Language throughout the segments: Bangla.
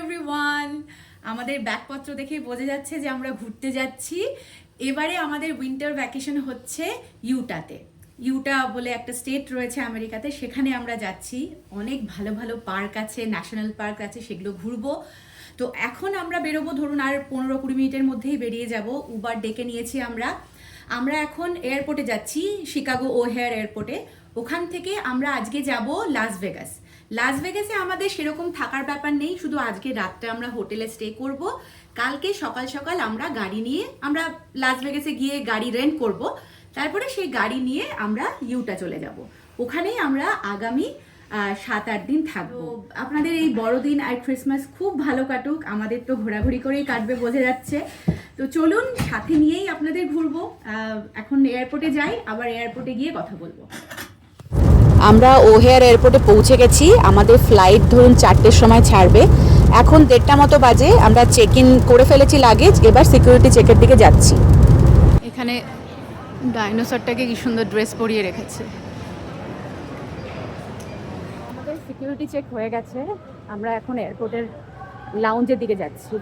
এভরিওয়ান আমাদের ব্যাগপত্র দেখেই বোঝা যাচ্ছে যে আমরা ঘুরতে যাচ্ছি। এবারে আমাদের উইন্টার ভ্যাকেশন হচ্ছে ইউটাতে। ইউটা বলে একটা স্টেট রয়েছে আমেরিকাতে, সেখানে আমরা যাচ্ছি। অনেক ভালো ভালো পার্ক আছে ন্যাশনাল পার্ক আছে, সেগুলো ঘুরবো। তো এখন আমরা বেরোবো, ধরুন আর পনেরো কুড়ি মিনিটের মধ্যেই বেরিয়ে যাব। উবার ডেকে নিয়েছি আমরা। আমরা এখন এয়ারপোর্টে যাচ্ছি শিকাগো ও হেয়ার এয়ারপোর্টে ওখান থেকে আমরা আজকে যাব লাস ভেগাস লাস ভেগাসে আমাদের সেরকম থাকার ব্যাপার নেই, শুধু আজকে রাতটা আমরা হোটেলে স্টে করব। কালকে সকাল সকাল আমরা গাড়ি নিয়ে, আমরা লাস ভেগাসে গিয়ে গাড়ি রেন্ট করব। তারপরে সেই গাড়ি নিয়ে আমরা ইউটা চলে যাব। ওখানেই আমরা আগামী সাত আট দিন থাকব। আপনাদের এই বড়দিন আর ক্রিসমাস খুব ভালো কাটুক। আমাদের তো ঘোরাঘুরি করেই কাটবে, বোঝা যাচ্ছে। তো চলুন, সাথে নিয়েই আপনাদের ঘুরবো। এখন এয়ারপোর্টে যাই, আবার এয়ারপোর্টে গিয়ে কথা বলব। আমরা ওহেয়ার এয়ারপোর্টে পৌঁছে গেছি। আমাদের ফ্লাইট ধরুন চারটের সময় ছাড়বে। এখন দেড়টা মতো বাজে আমরা চেক ইন করে ফেলেছি লাগেজ এবার সিকিউরিটি চেকের দিকে যাচ্ছি। এখানে ডাইনোসরটাকে কি সুন্দর ড্রেস পরিয়ে রেখেছে। আমাদের সিকিউরিটি চেক হয়ে গেছে। আমরা এখন এয়ারপোর্টের লাউঞ্জের দিকে যাচ্ছি।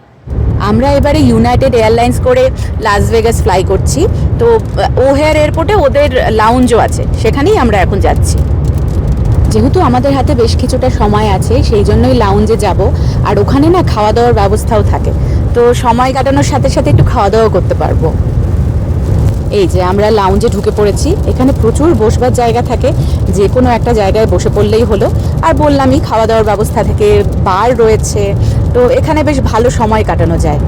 আমরা এবারে ইউনাইটেড এয়ারলাইন্স করে লাস ভেগাস ফ্লাই করছি। তো ওহেয়ার এয়ারপোর্টে ওদের লাউঞ্জও আছে। সেখানেই আমরা এখন যাচ্ছি। যেহেতু আমাদের হাতে বেশ কিছুটা সময় আছে, সেই জন্যই লাউঞ্জে যাব। আর ওখানে না খাওয়া দাওয়ার ব্যবস্থাও থাকে। তো সময় কাটানোর সাথে সাথে একটু খাওয়া দাওয়া করতে পারব। এই যে আমরা লাউঞ্জে ঢুকে পড়েছি। এখানে প্রচুর বসবার জায়গা থাকে। যে কোনো একটা জায়গায় বসে পড়লেই হলো। আর বললামই খাওয়া দাওয়ার ব্যবস্থা থেকে, বার রয়েছে। তো এখানে বেশ ভালো সময় কাটানো যায়।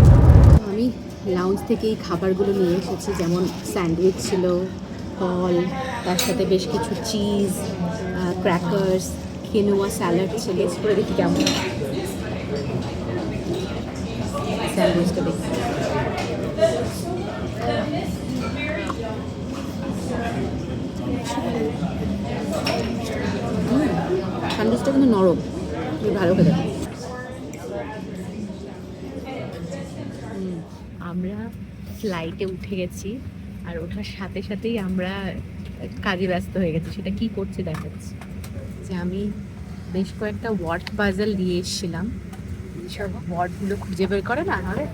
আমি লাউঞ্জ থেকে এই খাবারগুলো নিয়ে এসেছি। যেমন স্যান্ডউইচ ছিল, ফল, তার সাথে বেশ কিছু চিজ ক্র্যাকার্স কেনোয়া স্যালাড ছিল। করে দেখি কেমন। স্যান্ডউইচটা দেখি। স্যান্ডউইচটা কিন্তু নরম। ভালো খেতে। আমরা ফ্লাইটে উঠে গেছি আর ওঠার সাথে সাথেই আমরা কাজে ব্যস্ত হয়ে গেছে সেটা কি করছে দেখাচ্ছি। যে আমি বেশ কয়েকটা ওয়ার্ড পাজল নিয়ে এসেছিলাম। সব ওয়ার্ডগুলো খুঁজে বের করে না নাহলে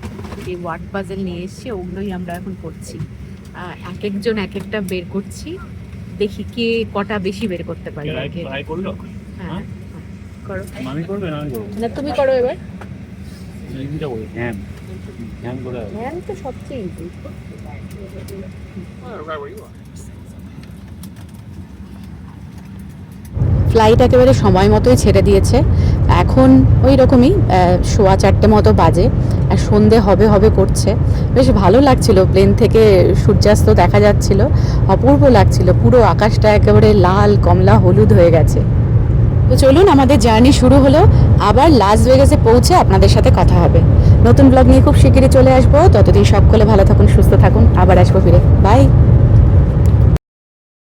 এই ওয়ার্ড পাজল নিয়ে এসেছি ওগুলোই আমরা এখন করছি। এক একজন এক একটা বের করছি দেখি কে কটা বেশি বের করতে পারে হ্যাঁ হ্যাঁ, করো। না আমি করব। না তুমি করো এবার। হ্যাঁ হ্যাঁ হ্যাঁ তো সবচেয়ে ফ্লাইট একেবারে সময় মতোই ছেড়ে দিয়েছে। এখন ওই রকমই সোয়া চারটে মতো বাজে আর সন্ধে হবে হবে করছে। বেশ ভালো লাগছিল প্লেন থেকে সূর্যাস্ত দেখা যাচ্ছিল। অপূর্ব লাগছিল, পুরো আকাশটা একেবারে লাল, কমলা, হলুদ হয়ে গেছে। তো চলুন, আমাদের জার্নি শুরু হলো। আবার লাস ভেগাসে পৌঁছে আপনাদের সাথে কথা হবে। নতুন ব্লগ নিয়ে খুব শিগগিরই চলে আসব। ততদিন সকলে ভালো থাকুন, সুস্থ থাকুন। আবার আসব ফিরে। বাই